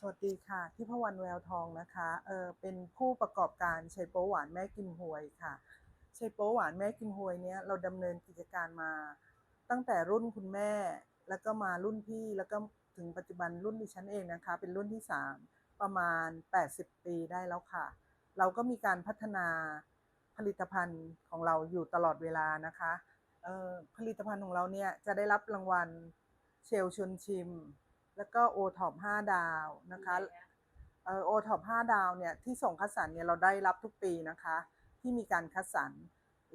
สวัสดีค่ะทิพวรรณแววทองนะคะเออเป็นผู้ประกอบการชัยโป๊หวานแม่กิมหวยค่ะชัยโป๊หวานแม่กิมหวยเนี้ยเราดำเนินกิจการมา ตั้งแต่รุ่นคุณแม่ แล้วก็มารุ่นพี่แล้วก็ถึงปัจจุบันรุ่นดิฉันเองนะคะ เป็นรุ่นที่ 3 ประมาณ 80 ปีได้แล้วค่ะ เราก็มีการพัฒนาผลิตภัณฑ์ของเราอยู่ตลอดเวลานะคะเออผลิตภัณฑ์ของเราเนี่ยจะได้รับรางวัลเชลชวนชิม แล้วก็โอท็อป5ดาวนะคะเออโอท็อป5ดาวเนี่ยที่ส่งคัดสรรเนี่ยเราได้รับทุกปีนะคะ ที่มีการคัดสรร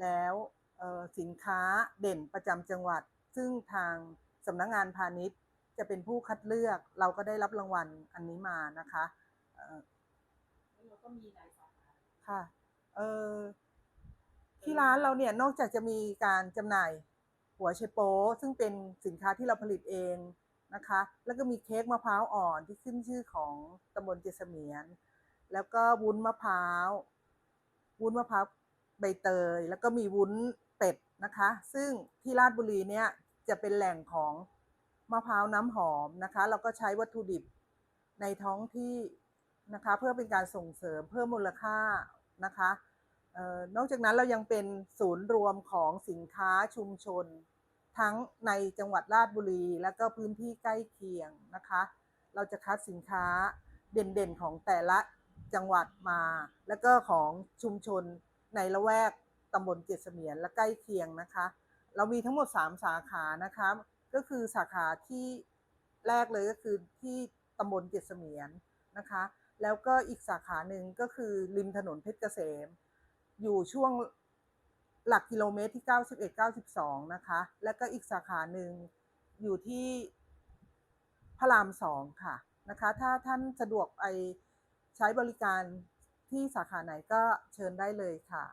แล้วเอ่อสินค้าเด่นประจำจังหวัด ซึ่งทางสำนักงานพาณิชย์จะเป็นผู้คัดเลือก เราก็ได้รับรางวัลอันนี้มานะคะเอ่อแล้วเราก็มีหลายสาขาค่ะเออที่ร้านเราเนี่ยนอกจากจะมีการจำหน่ายหัวไชโป๊ซึ่งเป็นสินค้าที่เราผลิตเอง นะคะ แล้วก็มีเค้กมะพร้าวอ่อนที่ขึ้นชื่อของตำบลเจษเมียน แล้วก็วุ้นมะพร้าว วุ้นมะพร้าวใบเตย แล้วก็มีวุ้นเป็ดนะคะ ซึ่งที่ราชบุรีเนี่ยจะเป็นแหล่งของมะพร้าวน้ำหอมนะคะเราก็ใช้วัตถุดิบในท้องที่นะคะเพื่อเป็นการส่งเสริมเพิ่มมูลค่านะคะออนอกจากนั้นเรายังเป็นศูนย์รวมของสินค้าชุมชน ทั้งในจังหวัดราชบุรี และก็พื้นที่ใกล้เคียงนะคะ เราจะคัดสินค้าเด่นๆของแต่ละจังหวัดมา แล้วก็ของชุมชนในละแวกตำบลเจ็ดเสมียนและใกล้เคียงนะคะ เรามีทั้งหมด 3 สาขานะคะ ก็คือสาขาที่แรกเลยก็คือที่ตำบลเจ็ดเสมียนนะคะ แล้วก็อีกสาขาหนึ่งก็คือริมถนนเพชรเกษม อยู่ช่วง หลักกิโลเมตรที่ 91 92 นะคะ แล้วก็อีกสาขาหนึ่งอยู่ที่พระรามสองค่ะนะคะ ถ้าท่านสะดวกไปใช้บริการที่สาขาไหนก็เชิญได้เลยค่ะ